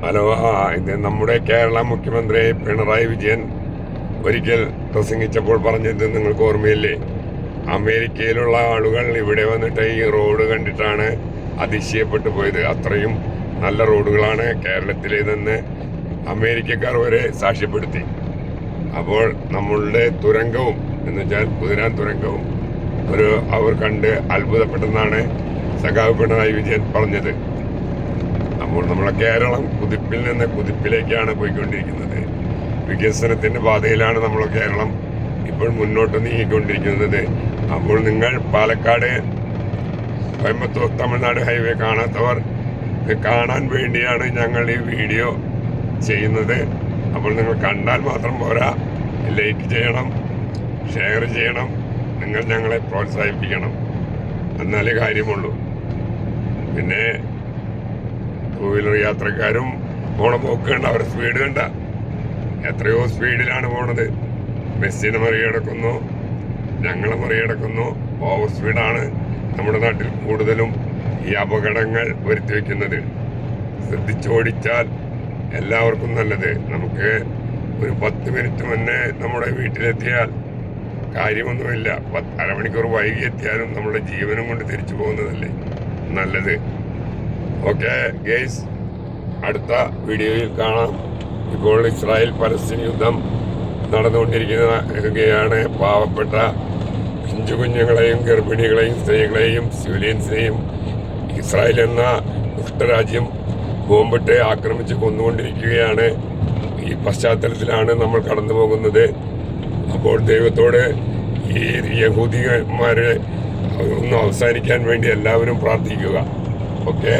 Hello ആ ഇത് നമ്മുടെ കേരള മുഖ്യമന്ത്രി പിണറായി വിജയൻ ഒരിക്കൽ പ്രസംഗിച്ചപ്പോൾ പറഞ്ഞത് നിങ്ങൾക്ക് ഓർമ്മയില്ലേ? അമേരിക്കയിലുള്ള ആളുകൾ ഇവിടെ വന്നിട്ട് ഈ റോഡ് കണ്ടിട്ടാണ് അതിശയപ്പെട്ടു പോയത്. അത്രയും നല്ല റോഡുകളാണ് കേരളത്തിലേതെന്ന് അമേരിക്കക്കാർ വരെ സാക്ഷ്യപ്പെടുത്തി. അപ്പോൾ നമ്മളുടെ തുരങ്കവും എന്ന് വെച്ചാൽ കുതിരാൻ തുരങ്കവും ഒരു അവർ കണ്ട് അത്ഭുതപ്പെട്ടെന്നാണ് സഖാവ് പിണറായി വിജയൻ പറഞ്ഞത്. അപ്പോൾ നമ്മളെ കേരളം കുതിപ്പിൽ നിന്ന് കുതിപ്പിലേക്കാണ് പോയിക്കൊണ്ടിരിക്കുന്നത്. വികസനത്തിന്റെ പാതയിലാണ് നമ്മളെ കേരളം ഇപ്പോൾ മുന്നോട്ട് നീങ്ങിക്കൊണ്ടിരിക്കുന്നത്. അപ്പോൾ നിങ്ങൾ പാലക്കാട് കോയമ്പത്തൂർ തമിഴ്നാട് ഹൈവേ കാണാത്തവർ കാണാൻ വേണ്ടിയാണ് ഞങ്ങൾ ഈ വീഡിയോ ചെയ്യുന്നത്. അപ്പോൾ നിങ്ങൾ കണ്ടാൽ മാത്രം പോരാ. ലൈക്ക് ചെയ്യണം ഷെയർ ചെയ്യണം. നിങ്ങൾ ഞങ്ങളെ പ്രോത്സാഹിപ്പിക്കണം. എന്നാലേ കാര്യമുള്ളൂ. പിന്നെ വീലർ യാത്രക്കാരും പോണ പോക്ക് കണ്ട അവരുടെ സ്പീഡ് കണ്ട. എത്രയോ സ്പീഡിലാണ് പോണത്. ബസ്സിനെ മറികടക്കുന്നു ഞങ്ങളെ മറികടക്കുന്നു ഓവർ സ്പീഡാണ് നമ്മുടെ നാട്ടിൽ കൂടുതലും ഈ അപകടങ്ങൾ വരുത്തി വയ്ക്കുന്നത് ശ്രദ്ധിച്ചോടിച്ചാൽ എല്ലാവർക്കും നല്ലത്. നമുക്ക് ഒരു പത്ത് മിനിറ്റ് മുന്നേ നമ്മുടെ വീട്ടിലെത്തിയാൽ കാര്യമൊന്നുമില്ല. പത്ത് അരമണിക്കൂർ വൈകി എത്തിയാലും നമ്മുടെ ജീവനും കൊണ്ട് തിരിച്ചു പോകുന്നതല്ലേ? നല്ലത്. ഓക്കെ ഗെയ്സ് അടുത്ത വീഡിയോയിൽ കാണാം. ഇപ്പോൾ ഇസ്രായേൽ പലസ്തീൻ യുദ്ധം നടന്നുകൊണ്ടിരിക്കുന്നതാണ് പാവപ്പെട്ട പിഞ്ചു കുഞ്ഞുങ്ങളെയും ഗർഭിണികളെയും സ്ത്രീകളെയും സിവിലിയൻസിനെയും ഇസ്രായേൽ എന്ന ദുഷ്ടരാജ്യം ബോംബിട്ട് ആക്രമിച്ച് കൊന്നുകൊണ്ടിരിക്കുകയാണ്. ഈ പശ്ചാത്തലത്തിലാണ് നമ്മൾ കടന്നു പോകുന്നത് അപ്പോൾ ദൈവത്തോട് ഈ യഹൂദിമാരെ ഒന്ന് അവസാനിക്കാൻ വേണ്ടി എല്ലാവരും പ്രാർത്ഥിക്കുക. ഓക്കെ?